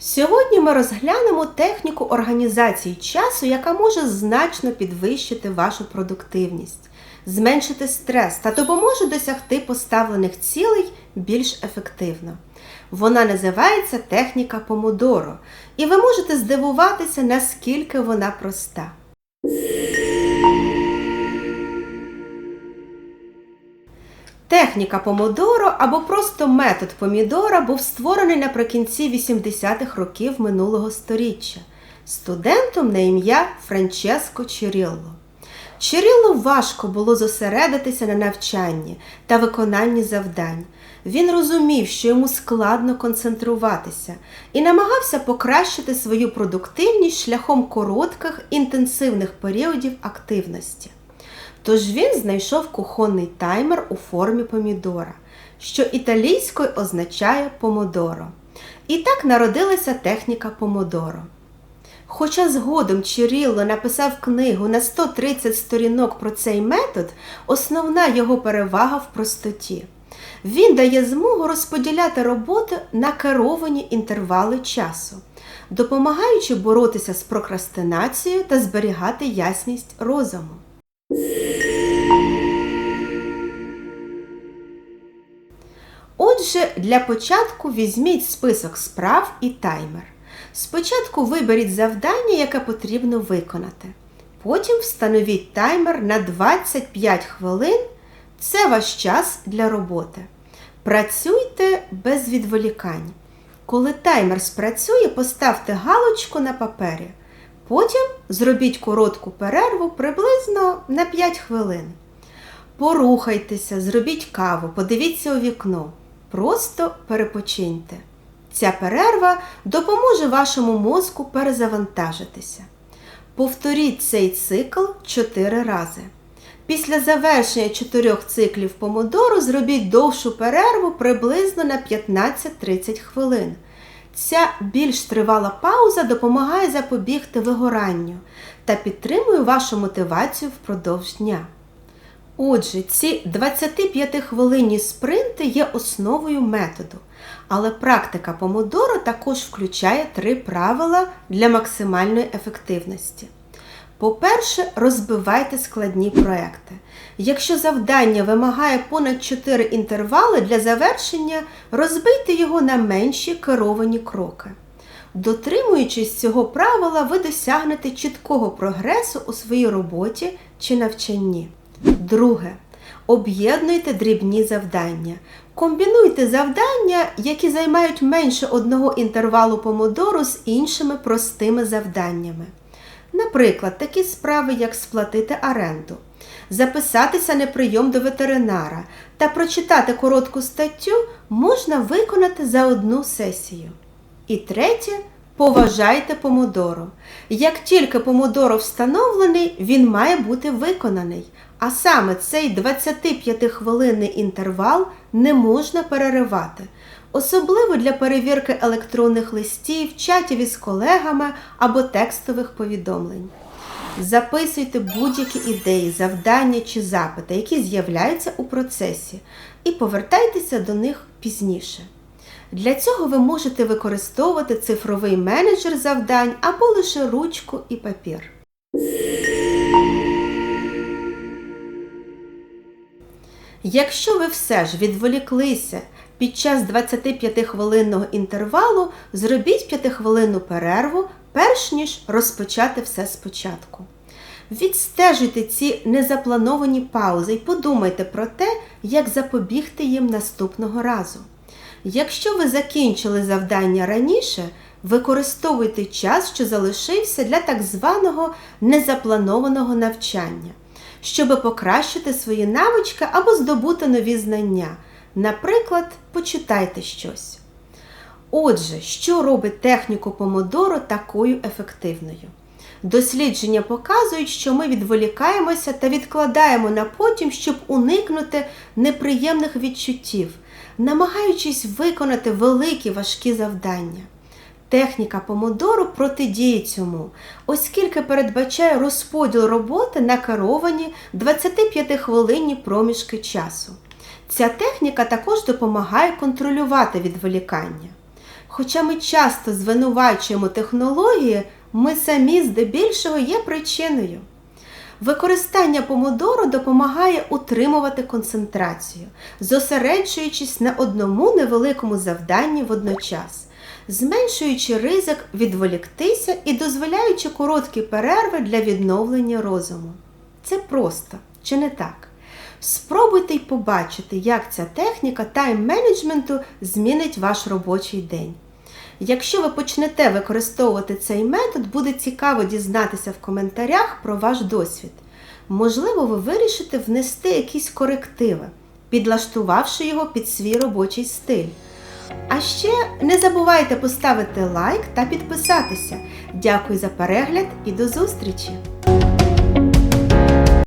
Сьогодні ми розглянемо техніку організації часу, яка може значно підвищити вашу продуктивність, зменшити стрес та допоможе досягти поставлених цілей більш ефективно. Вона називається техніка Помодоро, і ви можете здивуватися, наскільки вона проста. Техніка помодоро або просто метод помідора був створений наприкінці 80-х років минулого століття студентом на ім'я Франческо Чирілло. Чирілло важко було зосередитися на навчанні та виконанні завдань. Він розумів, що йому складно концентруватися, і намагався покращити свою продуктивність шляхом коротких інтенсивних періодів активності. Тож він знайшов кухонний таймер у формі помідора, що італійською означає помодоро. І так народилася техніка помодоро. Хоча згодом Чирілло написав книгу на 130 сторінок про цей метод, основна його перевага в простоті. Він дає змогу розподіляти роботу на керовані інтервали часу, допомагаючи боротися з прокрастинацією та зберігати ясність розуму. Отже, для початку візьміть список справ і таймер. Спочатку виберіть завдання, яке потрібно виконати. Потім встановіть таймер на 25 хвилин. Це ваш час для роботи. Працюйте без відволікань. Коли таймер спрацює, поставте галочку на папері. Потім зробіть коротку перерву приблизно на 5 хвилин. Порухайтеся, зробіть каву, подивіться у вікно. Просто перепочиньте. Ця перерва допоможе вашому мозку перезавантажитися. Повторіть цей цикл 4 рази. Після завершення 4 циклів помодору зробіть довшу перерву приблизно на 15-30 хвилин. Ця більш тривала пауза допомагає запобігти вигоранню та підтримує вашу мотивацію впродовж дня. Отже, ці 25-хвилинні спринти є основою методу, але практика помодоро також включає три правила для максимальної ефективності. По-перше, розбивайте складні проекти. Якщо завдання вимагає понад 4 інтервали для завершення, розбийте його на менші керовані кроки. Дотримуючись цього правила, ви досягнете чіткого прогресу у своїй роботі чи навчанні. Друге. Об'єднуйте дрібні завдання. Комбінуйте завдання, які займають менше одного інтервалу помодору з іншими простими завданнями. Наприклад, такі справи, як сплатити оренду, записатися на прийом до ветеринара та прочитати коротку статтю можна виконати за одну сесію. І третє. Поважайте помодоро. Як тільки помодоро встановлений, він має бути виконаний. А саме цей 25-хвилинний інтервал не можна переривати, особливо для перевірки електронних листів, чатів із колегами або текстових повідомлень. Записуйте будь-які ідеї, завдання чи запити, які з'являються у процесі, і повертайтеся до них пізніше. Для цього ви можете використовувати цифровий менеджер завдань або лише ручку і папір. Якщо ви все ж відволіклися під час 25-хвилинного інтервалу, зробіть 5-хвилинну перерву, перш ніж розпочати все спочатку. Відстежуйте ці незаплановані паузи і подумайте про те, як запобігти їм наступного разу. Якщо ви закінчили завдання раніше, використовуйте час, що залишився для так званого незапланованого навчання, щоб покращити свої навички або здобути нові знання. Наприклад, почитайте щось. Отже, що робить техніку помодоро такою ефективною? Дослідження показують, що ми відволікаємося та відкладаємо на потім, щоб уникнути неприємних відчуттів, намагаючись виконати великі важкі завдання. Техніка помодору протидіє цьому, оскільки передбачає розподіл роботи на керовані 25-хвилинні проміжки часу. Ця техніка також допомагає контролювати відволікання. Хоча ми часто звинувачуємо технології, ми самі здебільшого є причиною. Використання помодоро допомагає утримувати концентрацію, зосереджуючись на одному невеликому завданні водночас, зменшуючи ризик відволіктися і дозволяючи короткі перерви для відновлення розуму. Це просто, чи не так? Спробуйте й побачити, як ця техніка тайм-менеджменту змінить ваш робочий день. Якщо ви почнете використовувати цей метод, буде цікаво дізнатися в коментарях про ваш досвід. Можливо, ви вирішите внести якісь корективи, підлаштувавши його під свій робочий стиль. А ще не забувайте поставити лайк та підписатися. Дякую за перегляд і до зустрічі!